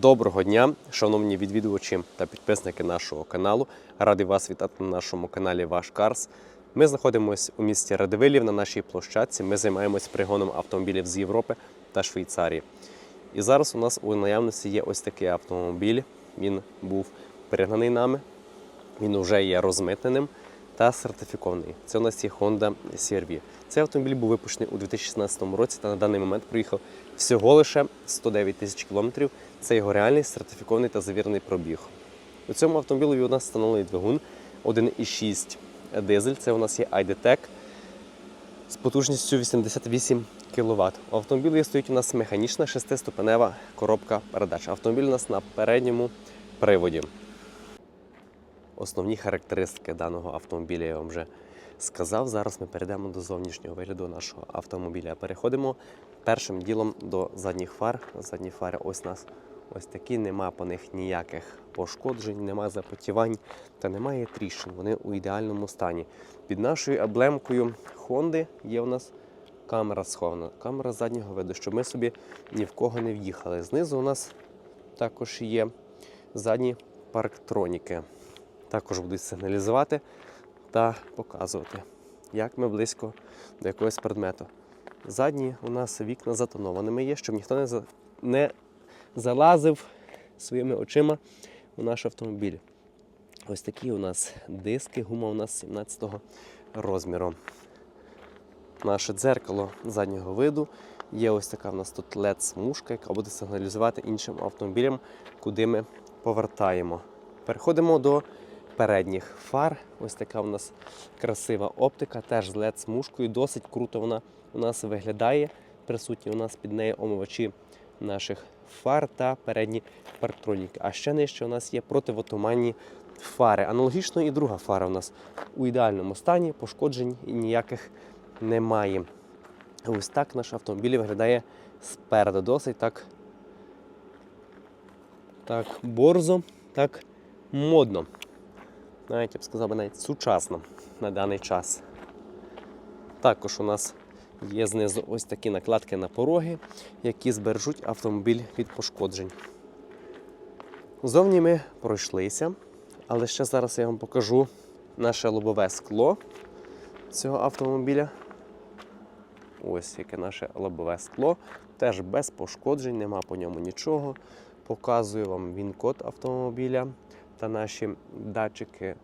Доброго дня, шановні відвідувачі та підписники нашого каналу. Радий вас вітати на нашому каналі Ваш Карс. Ми знаходимося у місті Радивилів на нашій площадці. Ми займаємось пригоном автомобілів з Європи та Швейцарії. І зараз у нас у наявності є ось такий автомобіль. Він був перегнаний нами, він вже є розмитненим та сертифікований. Це у нас є Honda CR-V. Цей автомобіль був випущений у 2016 році та на даний момент проїхав всього лише 109 тисяч кілометрів. Це його реальний сертифікований та завірений пробіг. У цьому автомобілі у нас встановлений двигун 1,6 дизель. Це у нас є ID-Tech з потужністю 88 кВт. У автомобілі стоїть у нас механічна шестиступенева коробка передач. Автомобіль у нас на передньому приводі. Основні характеристики даного автомобіля я вам вже сказав. Зараз ми перейдемо до зовнішнього вигляду нашого автомобіля. Переходимо першим ділом до задніх фар. Задні фари ось у нас ось такі, нема по них ніяких пошкоджень, нема запотівань та немає тріщин. Вони у ідеальному стані. Під нашою емблемкою Honda є у нас камера схована, камера заднього виду, щоб ми собі ні в кого не в'їхали. Знизу у нас також є задні парктроніки. Також будуть сигналізувати та показувати, як ми близько до якогось предмету. Задні у нас вікна затонованими є, щоб ніхто не, за... не залазив своїми очима у наш автомобіль. Ось такі у нас диски, гума у нас 17-го розміру. Наше дзеркало заднього виду. Є ось така у нас тут LED-смужка, яка буде сигналізувати іншим автомобілям, куди ми повертаємо. Переходимо до передніх фар. Ось така у нас красива оптика, теж з LED-смужкою. Досить круто вона у нас виглядає. Присутні у нас під нею омивачі наших фар та передні парктроніки. А ще нижче у нас є противотуманні фари. Аналогічно і друга фара у нас у ідеальному стані, пошкоджень ніяких немає. Ось так наш автомобіль виглядає спереду. Досить так, так борзо, так модно. Навіть я б сказав навіть сучасно на даний час. Також у нас є знизу ось такі накладки на пороги, які збережуть автомобіль від пошкоджень. Зовні ми пройшлися, але ще зараз я вам покажу наше лобове скло цього автомобіля. Ось яке наше лобове скло. Теж без пошкоджень, нема по ньому нічого. Показую вам він-код автомобіля та наші датчики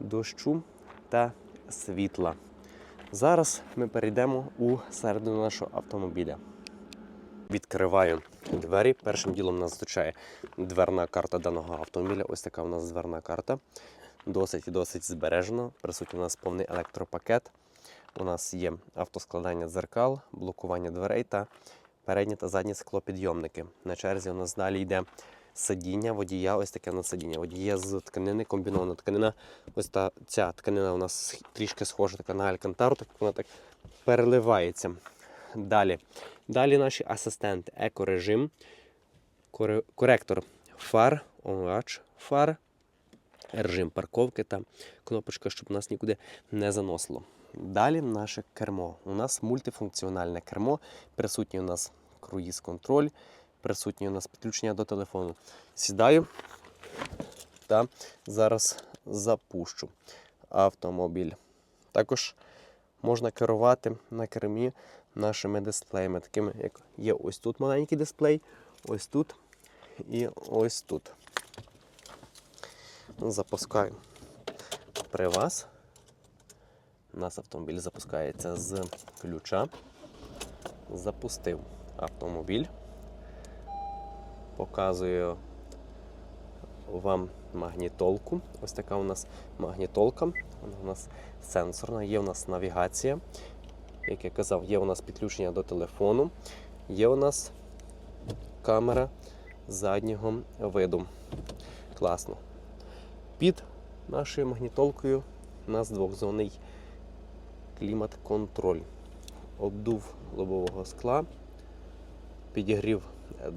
дощу та світла. Зараз ми перейдемо у середину нашого автомобіля. Відкриваю двері. Першим ділом нас зустрічає дверна карта даного автомобіля. Ось така у нас дверна карта. Досить і досить збережена. Присутній у нас повний електропакет. У нас є автоскладання дзеркал, блокування дверей та передні та задні склопідйомники. На черзі у нас далі йде сидіння водія. Ось таке у сидіння. Водія з тканини комбінована тканина. Ось та ця тканина у нас трішки схожа така на алькантару, так вона так переливається. Далі. Далі наші асистенти. Екорежим, коректор фар, омивач фар, режим парковки та кнопочка, щоб нас нікуди не заносило. Далі наше кермо. У нас мультифункціональне кермо. Присутній у нас круїз-контроль, присутнє у нас підключення до телефону. Сідаю та зараз запущу автомобіль. Також можна керувати на кермі нашими дисплеями, такими як є ось тут маленький дисплей, ось тут і ось тут. Запускаю при вас. У нас автомобіль запускається з ключа. Запустив автомобіль. Показую вам магнітолку. Ось така у нас магнітолка. Вона у нас сенсорна, є у нас навігація. Як я казав, є у нас підключення до телефону, є у нас камера заднього виду. Класно. Під нашою магнітолкою у нас двохзонний клімат-контроль. Обдув лобового скла, підігрів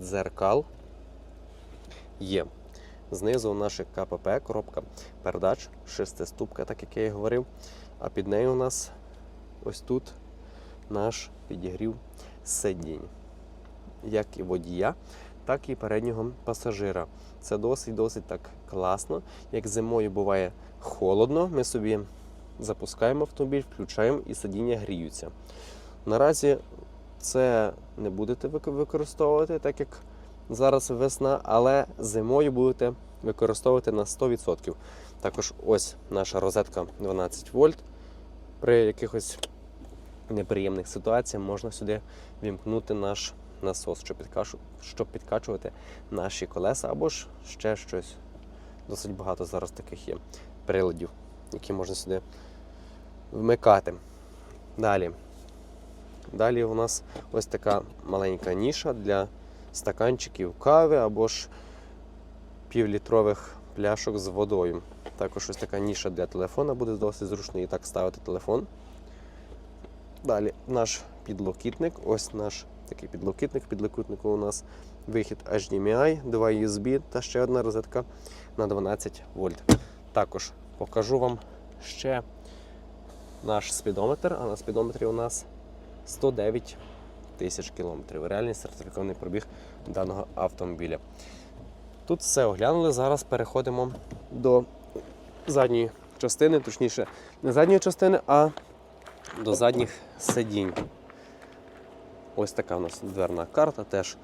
дзеркал. Є. Знизу наше КПП, коробка передач, шестиступка, так як я і говорив. А під нею у нас ось тут наш підігрів сидінь. Як і водія, так і переднього пасажира. Це досить-досить так класно. Як зимою буває холодно, ми собі запускаємо автомобіль, включаємо і сидіння гріються. Наразі це не будете використовувати, так як зараз весна, але зимою будете використовувати на 100%. Також ось наша розетка 12 вольт. При якихось неприємних ситуаціях можна сюди вімкнути наш насос, щоб, підкачувати наші колеса або ж ще щось. Досить багато зараз таких є приладів, які можна сюди вмикати. Далі. Далі у нас ось така маленька ніша для стаканчиків кави або ж півлітрових пляшок з водою. Також ось така ніша для телефона буде досить зручно і так ставити телефон. Далі наш підлокітник. Ось наш такий підлокітник. Підлокітнику у нас вихід HDMI, два USB та ще одна розетка на 12 вольт. Також покажу вам ще наш спідометр, а на спідометрі у нас 109 тисяч кілометрів. Реальний сертифікований пробіг даного автомобіля. Тут все оглянули. Зараз переходимо до задньої частини, точніше, не задньої частини, а до задніх сидінь. Ось така у нас дверна карта, теж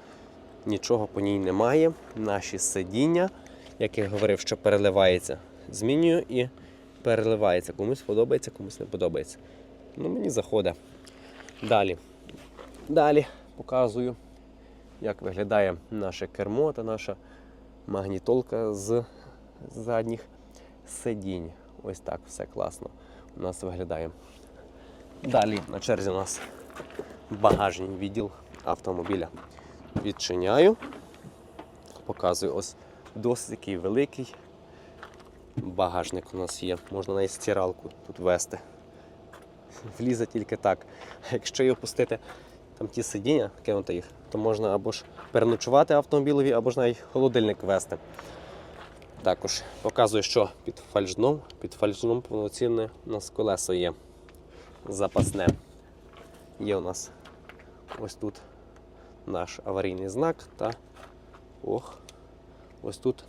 нічого по ній немає. Наші сидіння, як я говорив, що переливається, змінюю і переливається. Комусь подобається, комусь не подобається. Ну, мені заходить. Далі. Далі показую, як виглядає наше кермо та наша магнітолка з задніх сидінь. Ось так все класно у нас виглядає. Далі на черзі у нас багажний відділ автомобіля. Відчиняю, показую ось досить такий великий багажник у нас є. Можна навіть стиралку тут вести. Влізе тільки так. Якщо його пустити там ті сидіння, кинути їх, то можна або ж переночувати автомобілеві, або ж навіть холодильник вести. Також показую, що під фальшном, під фальшном повноцінне у нас колесо є запасне. Є у нас ось тут наш аварійний знак та ох, ось тут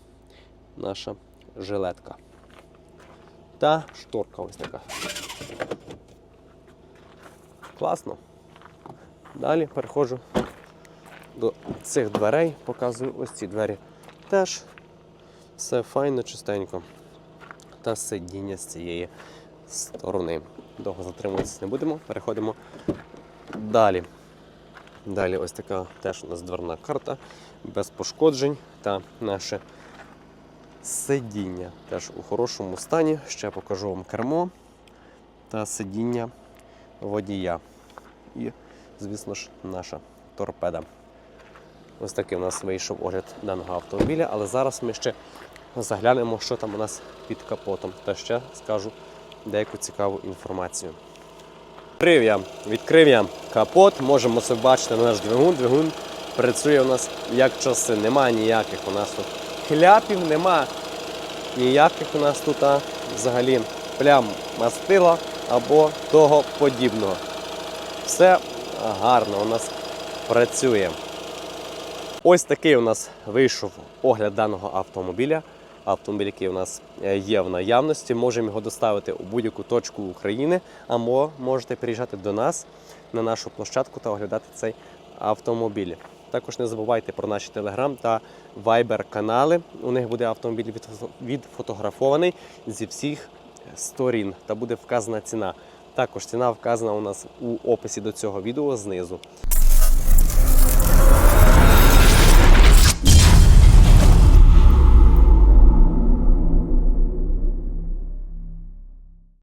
наша жилетка. Та шторка ось така. Класно. Далі переходжу до цих дверей, показую ось ці двері. Теж все файно, чистенько. Та сидіння з цієї сторони. Довго затримуватися не будемо, переходимо далі. Далі ось така теж у нас дверна карта, без пошкоджень та наше сидіння теж у хорошому стані. Ще покажу вам кермо та сидіння водія. І, звісно ж, наша торпеда. Ось такий у нас вийшов огляд даного автомобіля, але зараз ми ще заглянемо, що там у нас під капотом. Та ще скажу деяку цікаву інформацію. Відкрив я, відкрив я капот, можемо це бачити на наш двигун. Двигун працює у нас як часи. Немає ніяких у нас тут хляпів, нема ніяких у нас тут а, взагалі плям мастила або того подібного. Все гарно у нас працює. Ось такий у нас вийшов огляд даного автомобіля. Автомобіль, який у нас е, є в наявності, можемо його доставити у будь-яку точку України, або можете приїжджати до нас на нашу площадку та оглядати цей автомобіль. Також не забувайте про наші телеграм та вайбер канали. У них буде автомобіль відфотографований зі всіх сторін та буде вказана ціна. Також ціна вказана у нас у описі до цього відео знизу.